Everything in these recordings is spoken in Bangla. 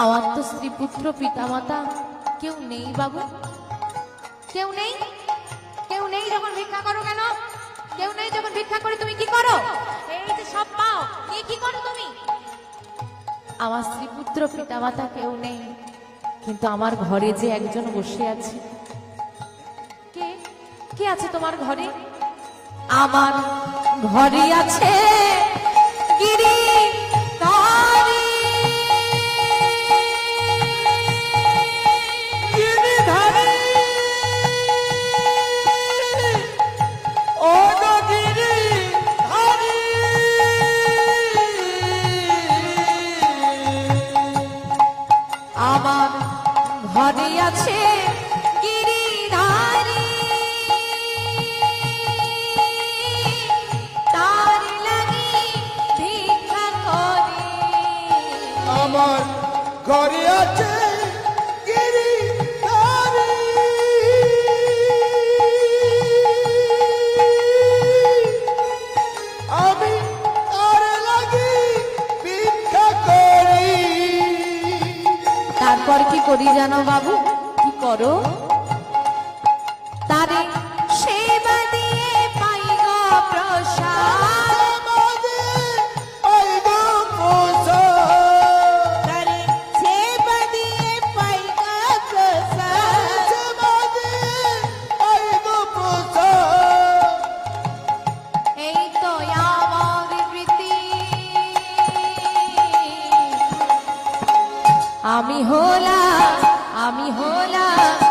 আমার তো স্ত্রী পুত্র, পিতামাতা কেউ নেই বাবু। কেউ নেই? কেউ নেই যখন ভিক্ষা করো কেন? কেউ নেই যখন ভিক্ষা করে তুমি কি করো? এই যে সব পাও, নিয়ে কি করো তুমি? আমার স্ত্রী পুত্র, পিতামাতা কেউ নেই। কিন্তু আমার ঘরে যে একজন বসে আছে। কে? কে আছে তোমার ঘরে? আমার ঘরে আছে গিরি আছে আমার ঘরে তারপর কি করি জানো বাবু? আমি হলাম আমি হলাম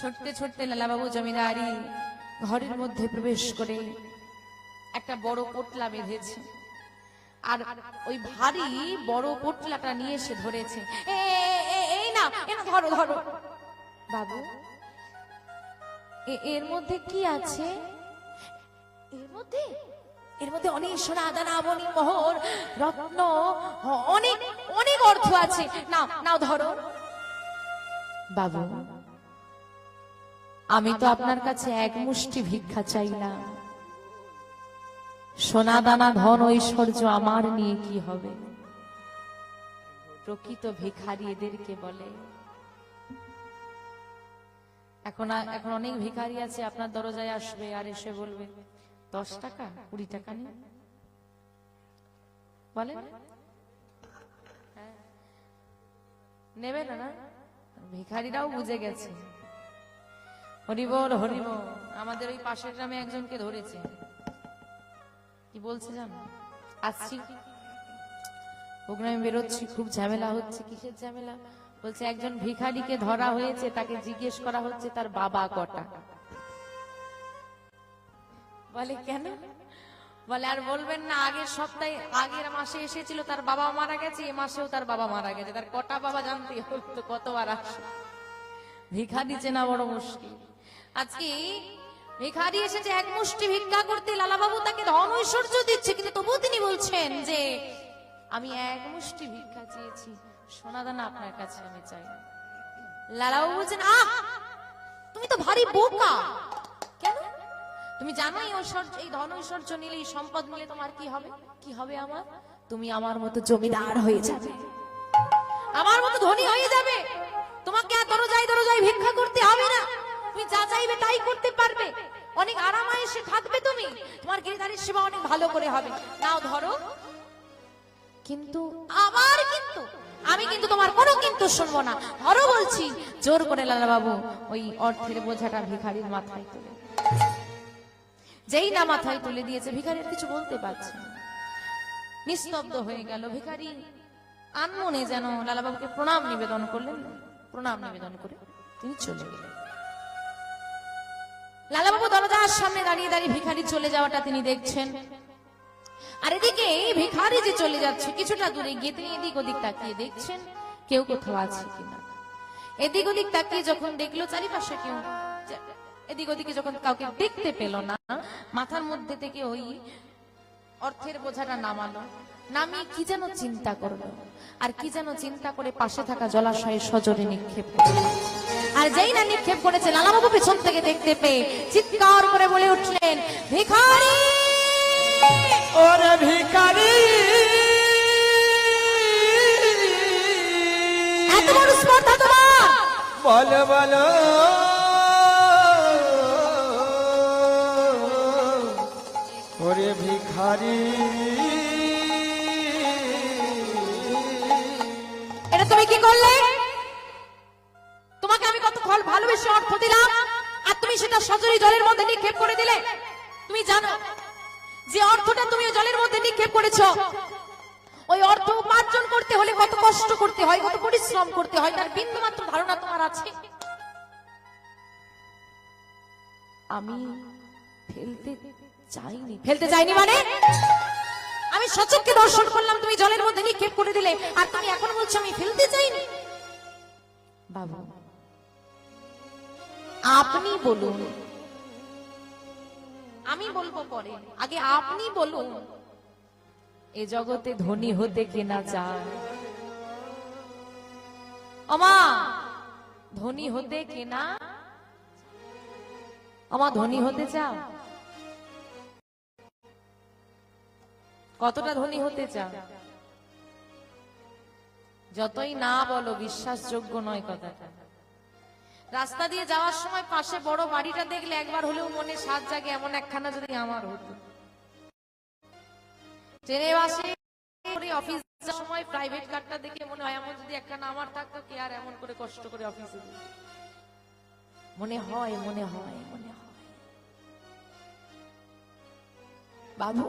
ছুটতে ছুটতে লালাবাবু জমিদারি ঘরের মধ্যে প্রবেশ করে একটা বড় পোটলা বেঁধেছে। আর ওই ভারী বড় পোটলাটা নিয়ে এসে ধরেছে। এই না ধরো ধরো। বাবু এর মধ্যে কি আছে? এর মধ্যে? এর মধ্যে অনেক সোনা, দানা মণি মোহর, রত্ন, অনেক অনেক অর্থ আছে। নাও নাও, ধরো। বাবু আমি তো আপনার কাছে এক মুষ্টি ভিক্ষা চাইলাম। সোনা দানা ধন ঐশ্বর্য আমার নিয়ে কি হবে? প্রকৃত ভিখারি এদেরকে বলে। এখন এখন অনেক ভিখারি আছে, আপনার দরজায় আসবে আর এসে বলবে, দশ টাকা, কুড়ি টাকা নিন। বলেন। হ্যাঁ। নেবে না না? ভিখারিরাও বুঝে গেছে। হরিবল হরিবল আমাদের ওই পাশের গ্রামে একজনকে ধরেছে। কি বলছে জানো আসছি প্রোগ্রামে বেরোচ্ছি, খুব ঝামেলা হচ্ছে, কিসের ঝামেলা? বলছে, একজন ভিখারিকে ধরা হয়েছে, তাকে জিজ্ঞেস করা হচ্ছে, তার বাবা কটা? বলে, কেন? বলে, আর বলবেন না, আগের সপ্তাহে, আগের মাসে এসেছিল, তার বাবা মারা গেছে, এ মাসেও তার বাবা মারা গেছে, তার কটা বাবা জানতে হবে, তো কতবার আসে ভিখারি চেনা বড় মুশকিল। আজকে ভিখারি এসেছে, এক মুষ্টি ভিক্ষা করতে। লালাবাবু তাকে ধন ঐশ্বর্য দিচ্ছে, কিন্তু তবুও তিনি বলছেন যে, আমি এক মুষ্টি ভিক্ষা চেয়েছি সোনাদানা আপনার কাছে আমি চাই লালাবাবু বলছেন, আহ! তুমি তো ভারী বোকা। কেন? তুমি জানো এই ঐশ্বর্য, এই ধন ঐশ্বর্য নিলে, এই সম্পদ নিলে তোমার কি হবে? কি হবে আমার? তুমি আমার মতো জমিদার হয়ে যাবে। আমার মতো ধনী হয়ে যাবে। তোমাকে আর দরজায় দরজায় ভিক্ষা করতে হবে না। তুমি যা চাইবে তাই করতে পারবে। অনেক আরামায়েসে থাকবে তুমি। তোমার গিরিধারীর সেবা অনেক ভালো করে হবে। নাও ধরো। কিন্তু আবার কিন্তু, আমি কিন্তু তোমার কোনো কিন্তু শুনব না। ধরো বলছি, জোর করে লালা বাবু ওই অর্থের বোঝাটা ভিখারির মাথায় তুলে। যেই না মাথায় তুলে দিয়েছে, ভিখারির কিছু বলতে পারছে নিস্তব্ধ হয়ে গেল ভিখারি। আনমনে যেন লালাবাবুকে প্রণাম নিবেদন করলেন। প্রণাম নিবেদন করে তিনি চলে গেলেন। লালাবাবু দরজার সামনে দাঁড়িয়ে দাঁড়িয়ে ভিখারি চলে যাওয়াটা তিনি দেখছেন। আর এদিকে ভিখারি যে চলে যাচ্ছে, কিছুটা দূরে গিয়ে তিনি এদিক ওদিক তাকিয়ে দেখছেন, কেউ কোথাও আছে কিনা। এদিক ওদিক তাকিয়ে যখন দেখল, চারিপাশে কেউ এদিক ওদিকে যখন কাউকে দেখতে পেল না, মাথার মধ্যে থেকে ওই অর্থের বোঝাটা নামালো। নামিয়ে কি যেন চিন্তা করল আর কি যেন চিন্তা করে পাশে থাকা জলাশয়ে সজরে নিক্ষেপ আর যেই না নিক্ষেপ করেছে লালাবাবু পেছন থেকে দেখতে পেয়ে চিৎকার করে বলে উঠলেন ভিখারি! ওরে ভিখারি! এত বড় স্পর্ধা তোমার! বলো বলো। ওরে ভিখারি! তুমি কি করলে? তোমাকে আমি কত ফল ভালোবেসে অর্থ দিলাম, আর তুমি সেটা সজরি জলের মধ্যে নিক্ষেপ করে দিলে? তুমি জানো, যে অর্থটা তুমি জলের মধ্যে নিক্ষেপ করেছ, ওই অর্থ উপার্জন করতে হলে কত কষ্ট করতে হয়, কত পরিশ্রম করতে হয়, তার বিন্দু মাত্র ধারণা তোমার আছে। আমি ফেলতে চাইনি। ফেলতে চাইনি মানে? আমি সচককে দর্শন করলাম, তুমি জলের মধ্যে নিক্ষেপ করে দিলে। আর তুমি এখন বলছো, আমি ফেলতে চাইনি? বাবু, আপনি বলুন। আমি বলব পরে। আগে আপনি বলুন। এ জগতে ধনী হতে কেনা চায়? আমা ধনী হতে কেনা আমা ধনী হতে চাও? কতটা ধনী হতে চাও? যতই না বলো, বিশ্বাসযোগ্য নয় কথাটা। রাস্তা দিয়ে যাওয়ার সময় পাশে বড় বাড়িটা দেখলে একবার হলেও মনে সাত জাগে, এমন একখানা যদি আমার হতো। ট্রেনে বাসে অফিস সময় প্রাইভেট কারটা দেখে মনে হয় এমন যদি একখানা আমার থাকতো, কে আর এমন করে কষ্ট করে অফিসে মনে হয় মনে হয় মনে হয়। বাবু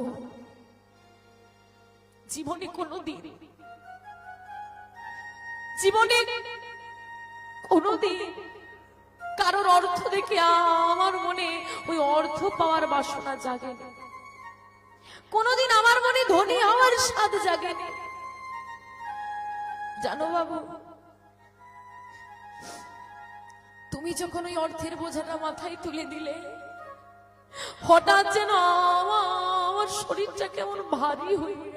জীবনে কোনো দিন জীবনে কোনোদিন কারোর অর্থ দেখে আমার মনে ওই অর্থ পাওয়ার বাসনা জাগেনি। কোনোদিন আমার মনে ধনী হওয়ার স্বাদ জাগেনি। জানো বাবু, তুমি যখন ওই অর্থের বোঝাটা মাথায় তুলে দিলে, হঠাৎ যেন আমার শরীরটা কেমন ভারী হয়ে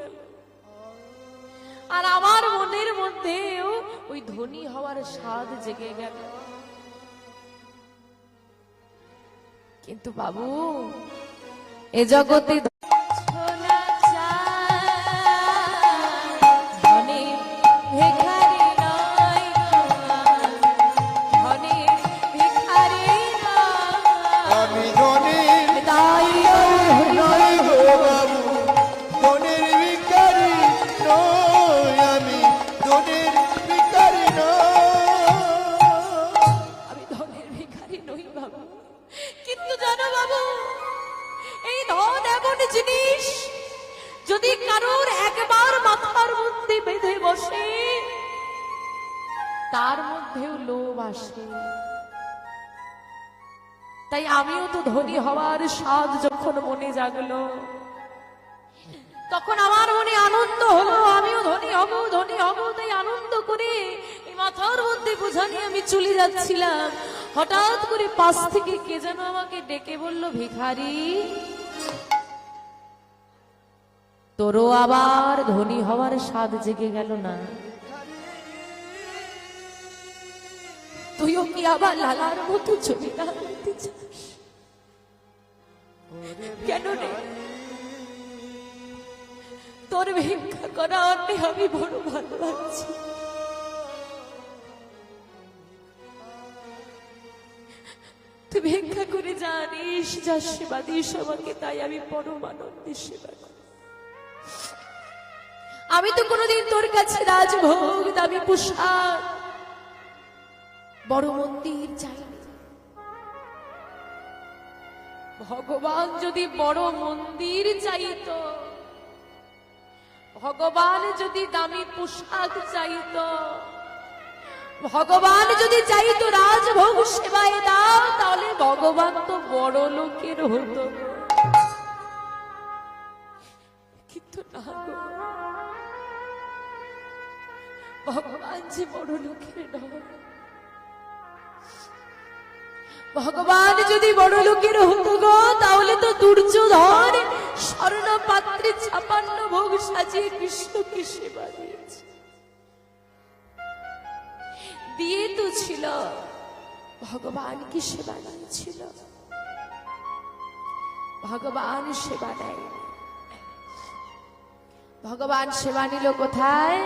আর আমার মনের মধ্যেও ওই ধনী হওয়ার স্বাদ জেগে গেল। কিন্তু বাবু এ জগতে ধনী হওয়ার স্বাদ যখন মনে জাগলো, তখন আমার মনে আনন্দ হলো। আমিও ধনী হব ধনী হব তাই আনন্দ করে মাথার মধ্যে বোঝা নিয়ে আমি চলে যাচ্ছিলাম। হঠাৎ করে পাশ থেকে কে যেন আমাকে ডেকে বলল, ভিখারি, তোরও আবার ধনী হওয়ার স্বাদ জেগে গেল না? তুইও কি আবার লালার মতো চলে চাস? তোর ভিক্ষা করা আমি বড় তুই ভিক্ষা করে জানিস, যা সেবা দিস আমাকে, তাই আমি পরম আনন্দে সেবা আমি তো কোনোদিন তোর কাছে রাজভোগ, দামি পোশাক, বড় মন্দির চাইনি ভগবান যদি বড় মন্দির চাইতো, ভগবান যদি দামি পোশাক চাইত, ভগবান যদি চাইতো রাজভোগ সেবায় দাও, তাহলে ভগবান তো বড় লোকের হতো কিন্তু না। ভগবান যে বড় লোকের নয় ভগবান যদি বড় লোকের হতো গো, তাহলে তো দুর্যোধন স্বর্ণ পাত্রে ছাপান্ন ভোগ সাজিয়ে কৃষ্ণকে সেবা দিয়েছে। দিয়ে তো ছিল, ভগবান কি সেবা নিয়েছিল ভগবান সেবা নেয় ভগবান সেবা নিল কোথায়?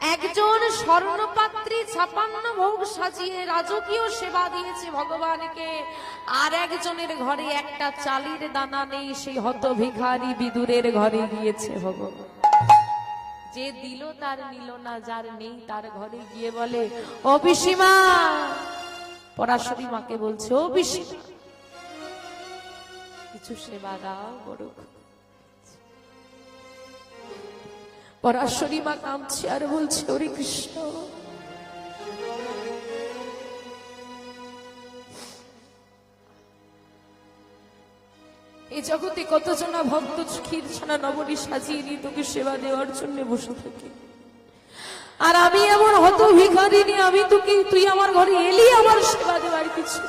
একজন স্বর্ণপাত্রী ছাপান্ন ভোগ সাজিয়ে রাজকীয় সেবা দিয়েছে ভগবানকে। আর একজনের ঘরে একটা চালির দানা নেই, সেই হত ভিখারি বিদুরের ঘরে গিয়েছে ভগবান। যে দিল তার নিল না, যার নেই তার ঘরে গিয়ে বলে, ও পিসিমা! পরাশরী মাকে বলছে, ও কিছু সেবা দাও বড় পরাশরী মা কাঁদছে আর বলছে, ওরে কৃষ্ণ এই জগতে কতজনা ভক্ত ক্ষীর ছানা নবনী সাজিয়ে নিয়ে তোকে সেবা দেওয়ার জন্য বসে থাকি। আর আমি এমন হত ভিখারিনি আমি তোকে, তুই আমার ঘরে এলি আমার সেবা দেওয়ার কিছু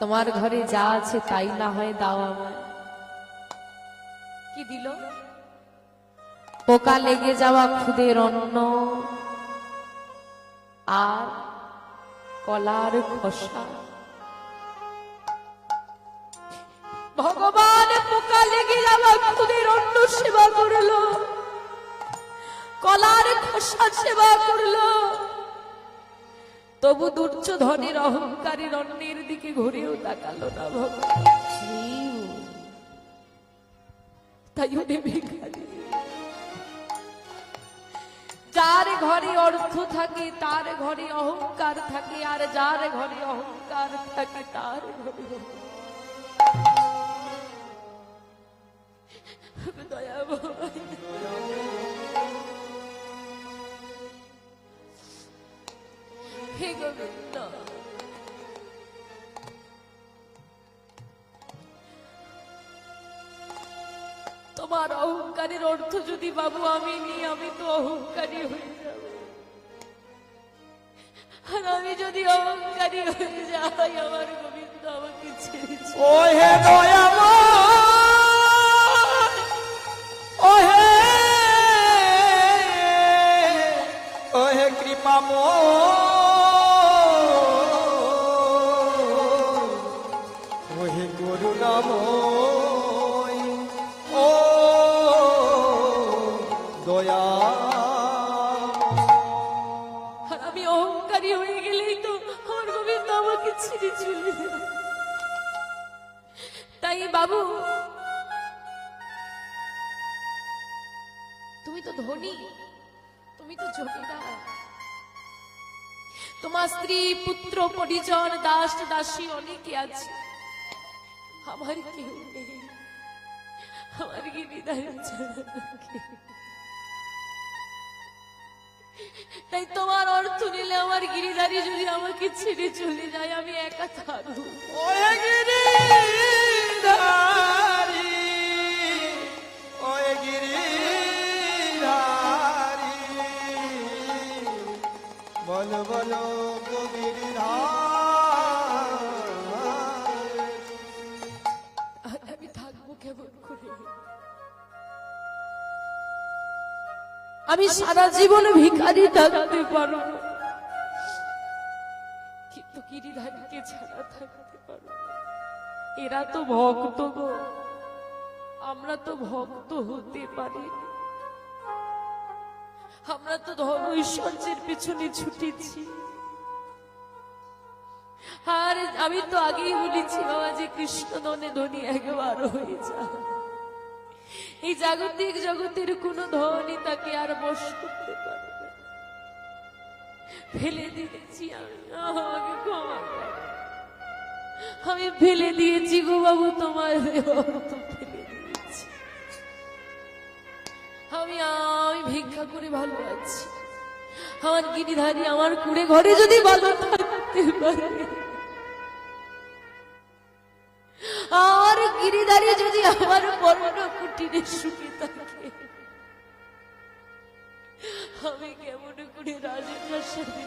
তোমার ঘরে যা আছে তাই না হয় দাও আমার কি দিল? পোকা লেগে যাওয়া খুদের অন্ন আর কলার খোসা। ভগবান পোকা লেগে যাওয়া খুদের অন্ন সেবা করল। কলার খোসা সেবা করল। তবু দুর্যোধনের অহংকারের অন্যের দিকে ঘুরেও তাকালো না ভগবান। যার ঘরে অর্থ থাকে, তার ঘরে অহংকার থাকে, আর যার ঘরে অহংকার থাকে, তার ঘরে অহংকারের অর্থ যদি বাবু আমি নিই, আমি তো অহংকারী হয়ে যাব। আর আমি যদি অহংকারী হয়ে যাই, আমার গোবিন্দ আমাকে ছেড়ে ও হে ও পুত্র পরিজন দাস দাসী অনেকে আছে। আমার কেউ নেই। আমার ছাড়া তাই তোমার অর্থ নিলে আমার গিরিধারী যদি আমাকে ছেড়ে চলে যায়, আমি একা থাকব। বল বল গো আমি থাকব কেমন করে? আমি সারা জীবন ভিখারি থাকতে পারো কিন্তু গিরিধারীকে ছাড়া থাকতে পারব না। এরা তো ভক্ত গো। আমরা তো ভক্ত হতে পারি না। আমরা তো ধর্ম ঐশ্বর্যের পিছনে ছুটেছি। আর আমি তো আগেই বলেছি, বাবা, যে কৃষ্ণ দনে ধনী একবার হয়ে যায় এই জাগতিক জগতের কোন ধনী তাকে আর বস করতে পারবে ফেলে দিয়েছি আমি আমি ফেলে দিয়েছি গো বাবু, তোমার দেহ। আমি আমি ভিক্ষা করে ভালো আছি আমার গিরিধারী আমার কুড়ে ঘরে যদি ভালো থাকতে পারে। আর গিরিধারী যদি আমার বর্ণ কুটিরে সুখে থাকে। আমি কেমন করে রাজেন্দ্রের সাথে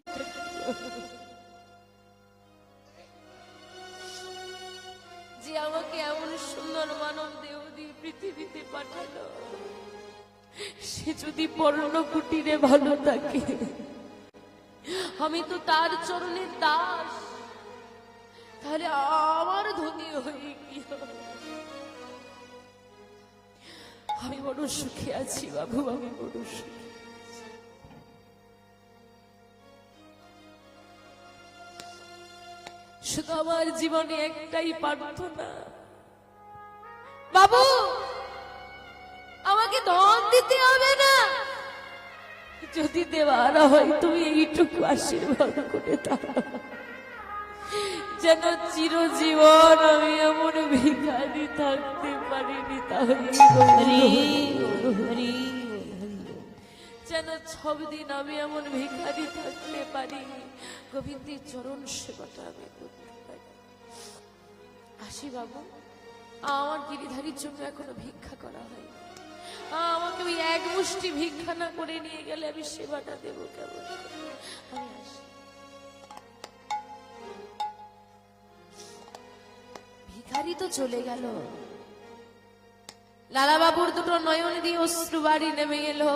যে আমাকে এমন সুন্দর মানব দেহ দিয়ে পৃথিবীতে পাঠালো। সে যদি পর্ণ কুটিরে ভালো থাকে, আমি তো তার চরণে দাস। তাহলে আমার ধনী হয়ে আমি বড় সুখে আছি বাবু, আমি বড় সুখে শুধু আমার জীবনে একটাই প্রার্থনা। বাবু! দিতে হবে না। যদি দেওয়ার হয় তুমি এইটুকু আশীর্বাদ করে দাও। যেন চিরজীবন আমি এমন ভিখারি থাকতে পারিনি তাহলে যেন দিন আমি এমন ভিখারি থাকতে পারি গোবিন্দের চরণ সেবাটা আমি করতে পারি। আসি বাবু আমার গিরিধারীর জন্য এখনও ভিক্ষা করা হয় আমাকে ওই এক মুষ্টি ভিক্ষা না করে নিয়ে গেলে আমি সেবাটা দেবো কেমন? ভিখারি তো চলে গেল। লালা বাবুর দুটো নয়ন দিয়ে অশ্রু বাড়ি নেমে এলো।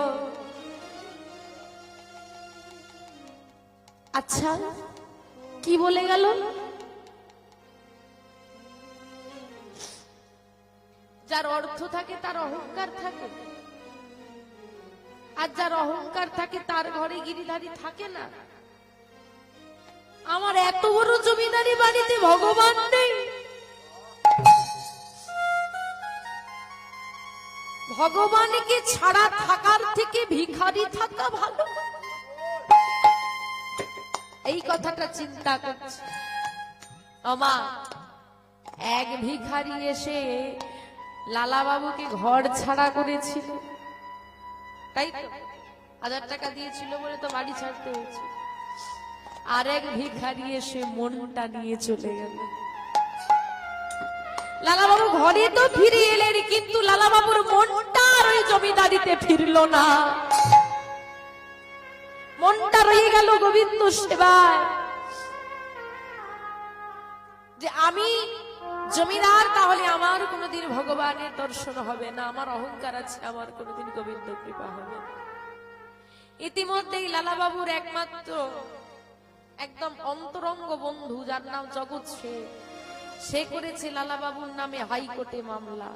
আচ্ছা কি বলে গেল? যার অর্থ থাকে, তার অহংকার থাকে। আর যার অহংকার থাকে, তার ঘরে গিরিধারী থাকে না। আমার এত বড় জমিদারি বাড়িতে ভগবান নেই। ভগবানকে ছাড়া থাকার থেকে ভিখারি থাকা ভালো। এই কথাটা চিন্তা করছে। আমা, এক ভিখারি এসে লালা বাবুকে ঘর ছাড়া করেছিল। তাই তো, হাজার টাকা দিয়েছিল বলে তো বাড়ি ছাড়তে হয়েছে। আরেক ভিখারি এসে মনটা নিয়ে চলে গেল। লালা বাবু ঘরে তো ফিরে এলেন, কিন্তু লালা বাবুর মনটা আর ওই জমিদারিতে ফিরলো না। মনটা রয়ে গেল গোবিন্দ সেবায়। যে আমি জমিদার, তাহলে আমার কোনোদিন ভগবানের দর্শন হবে না, আমার অহংকার আছে, আমার কোনোদিন গোবিন্দ কৃপা হবে না। ইতিমধ্যেই লালাবাবুর একমাত্র, একদম অন্তরঙ্গ বন্ধু, যার নাম জগৎ শেখ সে করেছে লালাবাবুর নামে হাইকোর্টে মামলা।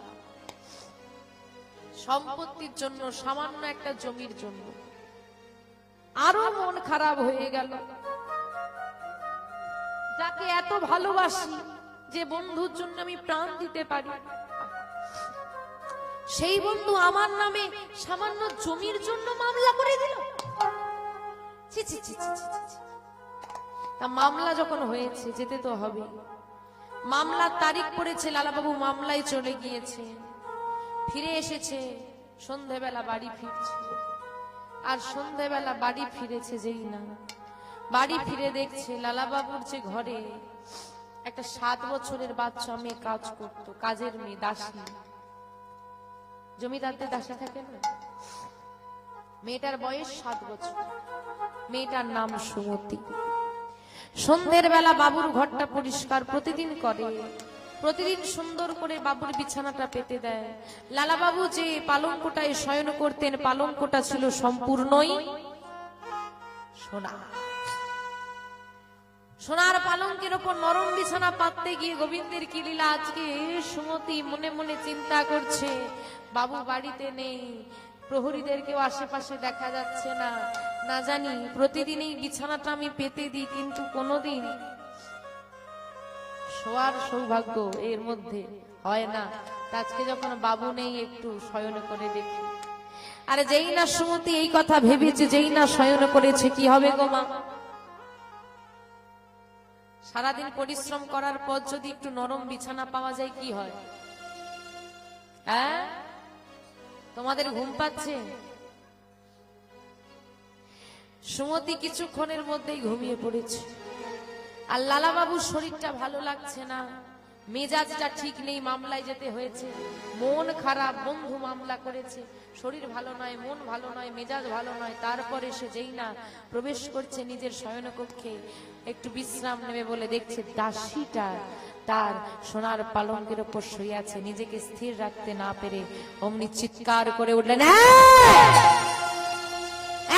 সম্পত্তির জন্য, সামান্য একটা জমির জন্য। আরও মন খারাপ হয়ে গেল। যাকে এত ভালোবাসি যে বন্ধুর জন্য আমি প্রাণ দিতে পারি। সেই বন্ধু আমার নামে সামান্য জমির জন্য মামলা করে দিল। তা মামলা যখন হয়েছে, যেতে তো হবে। মামলার তারিখ পড়েছে, লালাবাবু মামলায় চলে গিয়েছে। ফিরে এসেছে, সন্ধেবেলা বাড়ি ফিরছে। আর সন্ধেবেলা বাড়ি ফিরেছে যেই না। বাড়ি ফিরে দেখছে লালাবাবুর যে ঘরে একটা সাত বছরের বাচ্চা মেয়ে কাজ করত, কাজের মেয়ে, দাসী। জমিদারদের দাসী থাকে না? মেয়েটার বয়স সাত বছর। মেয়েটার নাম সুমতি। সন্ধ্যের বেলা বাবুর ঘরটা পরিষ্কার, প্রতিদিন করে। প্রতিদিন সুন্দর করে বাবুর বিছানাটা পেতে দেয়। লালা বাবু যে পালঙ্কটায় শয়ন করতেন, পালঙ্কটা ছিল সম্পূর্ণই সোনা। সোনার পালঙ্কের ওপর নরম বিছানা পাততে গিয়ে গোবিন্দের কি লীলা? আজকে সুমতি মনে মনে চিন্তা করছে, বাবু বাড়িতে নেই প্রহরীদের কেউ আশেপাশে দেখা যাচ্ছে না। না জানি, প্রতিদিন এই বিছানাটা আমি পেতে দিই, কিন্তু কোনোদিন শোয়ার সৌভাগ্য এর মধ্যে হয় না। আজকে যখন বাবু নেই, একটু শয়ন করে দেখি। আরে যেই না সুমতি এই কথা ভেবেছে, যেই না শয়ন করেছে, কি হবে গো মা? সারাদিন পরিশ্রম করার পর যদি একটু নরম বিছানা পাওয়া যায়, কি হয়? হ্যাঁ? তোমাদের ঘুম পাচ্ছে? সুমতি কিছুক্ষণের মধ্যেই ঘুমিয়ে পড়েছে। আর লালা বাবুর শরীরটা ভালো লাগছে না। মেজাজটা ঠিক নেই মামলায় যেতে হয়েছে। মন খারাপ, বন্ধু মামলা করেছে। শরীর ভালো নয়, মন ভালো নয়, মেজাজ ভালো নয়। তারপরে সে যেই না প্রবেশ করছে নিজের শয়নকক্ষে, একটু বিশ্রাম নেবে বলে দেখছে দাসীটা তার সোনার পালঙ্কের ওপর শুয়ে আছে। নিজেকে স্থির রাখতে না পেরে অমনি চিৎকার করে উঠলেন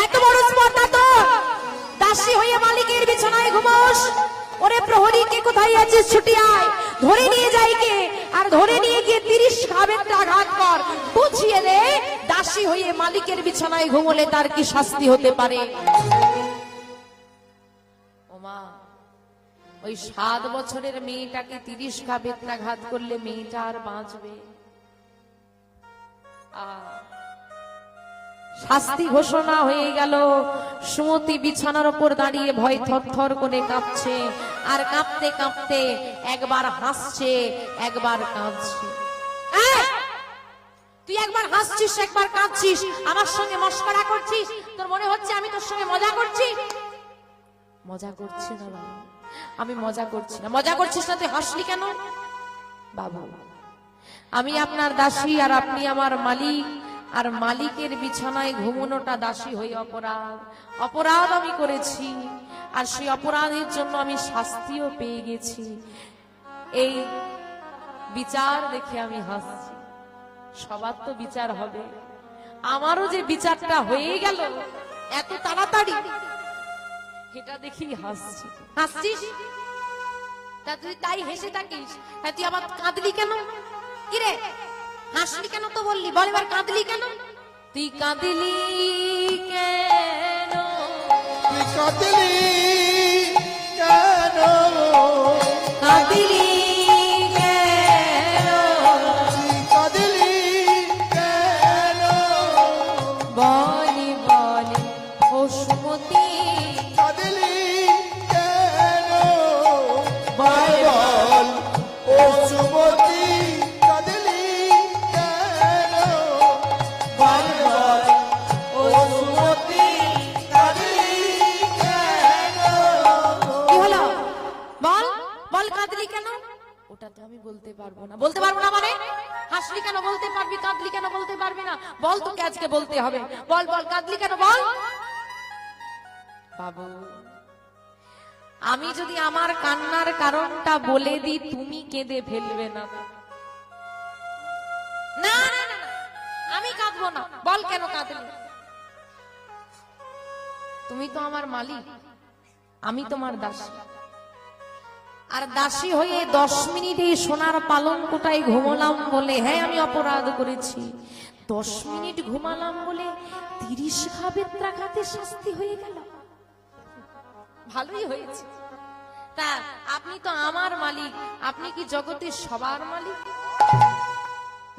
এত বড় স্পর্ধা তো! দাসী হয়ে মালিকের বিছানায় ঘুমোস! ওরে প্রহরী কে কোথায় আছিস ছুটি আয় ধরে নিয়ে যাই কে? আর ধরে নিয়ে গিয়ে তিরিশ খাবেনটা আঘাত কর। বুঝিয়ে দে, দাসী হয়ে মালিকের বিছানায় ঘুমোলে তার কি শাস্তি হতে পারে? ওই সাত বছরের মেয়েটাকে তিরিশ খাবেত্রাঘাত করলে মেয়েটা আর বাঁচবে? আহ শাস্তি ঘোষণা হয়ে গেল। সুমতি বিছানার ওপর দাঁড়িয়ে ভয় থরথর করে কাঁপছে। আর কাঁপতে কাঁপতে একবার হাসছে, একবার কাঁদছে। তুই একবার হাসছিস, একবার কাঁদছিস। আমার সঙ্গে মস্করা করছিস? তোর মনে হচ্ছে আমি তোর সঙ্গে মজা করছি? মজা করছি না, বাবা। আমি মজা করছি না। মজা করছিস না, তুই হাসলি কেন? বাবু। আমি আপনার দাসী আর আপনি আমার মালিক। আর মালিকের বিছানায় ঘুমনোটা দাসী হই অপরাধ। অপরাধ আমি করেছি, আর সেই অপরাধের জন্য আমি শাস্তিও পেয়ে গেছি। এই বিচার দেখে আমি হাসছি। সবার তো বিচার হবে। আমারও যে বিচারটা হয়ে গেল, এত তাড়াতাড়ি এটা দেখি হাসছি। হাসছিস? তা তুই তাই হেসে থাকিস? হ্যাঁ তুই আবার কাঁদলি কেন? কিরে হাসলি কেন তো বললি? বল এবার কাঁদলি কেন? তুই কাঁদলি কেন? তুই কাঁদলি কেন? কেঁদে ফেলবে না। না আমি কাঁদবো না। বল কেন কাঁদলি? তুমি তো আমার মালিক, আমি তোমার দাসী। আর দাসী হয়ে দশ মিনিট সোনার কোটায় ঘুমলাম বলে হ্যাঁ আমি অপরাধ করেছি। দশ মিনিট ঘুমালাম বলে তিরিশ খাবে ত্রাঘাতে শাস্তি হয়ে গেল। ভালোই হয়েছে। তা আপনি তো আমার মালিক। আপনি কি জগতের সবার মালিক?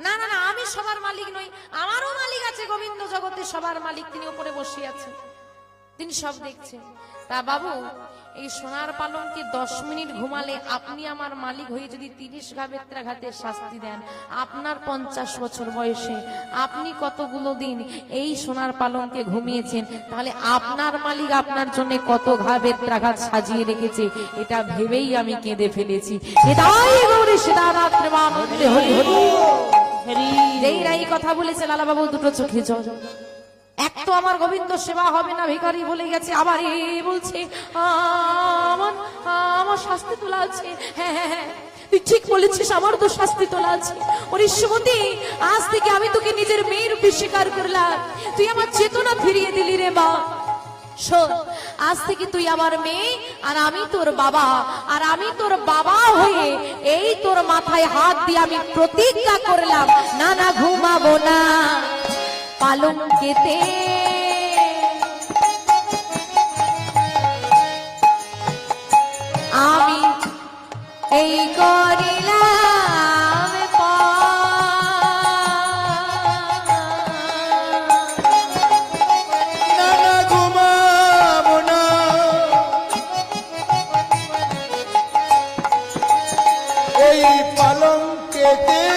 না না না, আমি সবার মালিক নই। আমারও মালিক আছে গোবিন্দ জগতের সবার মালিক, তিনি উপরে বসে আছেন। তিনি সব দেখছেন। তা বাবু এই সোনার পালনকে দশ মিনিট ঘুমালে আপনি আমার মালিক হয়ে যদি তিরিশ ঘাতে শাস্তি দেন, আপনার পঞ্চাশ বছর বয়সে আপনি কতগুলো দিন এই সোনার পালনকে ঘুমিয়েছেন? তাহলে আপনার মালিক আপনার জন্য কত ঘা বেত্রাঘাত সাজিয়ে রেখেছে, এটা ভেবেই আমি কেঁদে ফেলেছি। এটাই গৌরী প্রেমানন্দে হরি হরি। কথা বলেছে লালা বাবু দুটো চোখে জল। এক তো আমার গোবিন্দ সেবা হবে না, ভিখারি বলে গেছে আবার এ বলছে, আমার আমার শাস্তি তোলা আছে। হ্যাঁ হ্যাঁ হ্যাঁ তুই ঠিক বলেছিস, আমার তো শাস্তি তোলা আছে। ওরে সুমতি, আজ থেকে আমি তোকে নিজের মেয়ের স্বীকার করলাম। তুই আমার চেতনা ফিরিয়ে দিলি রে মা। আজ থেকে তুই আমার মেয়ে, আর আমি তোর বাবা। আর আমি তোর বাবা হয়ে এই তোর মাথায় হাত দিয়ে আমি প্রতিজ্ঞা করলাম। না না, ঘুমাবো না। পালঙ্কেতে আমি এই করিলাম এই পালঙ্কেতে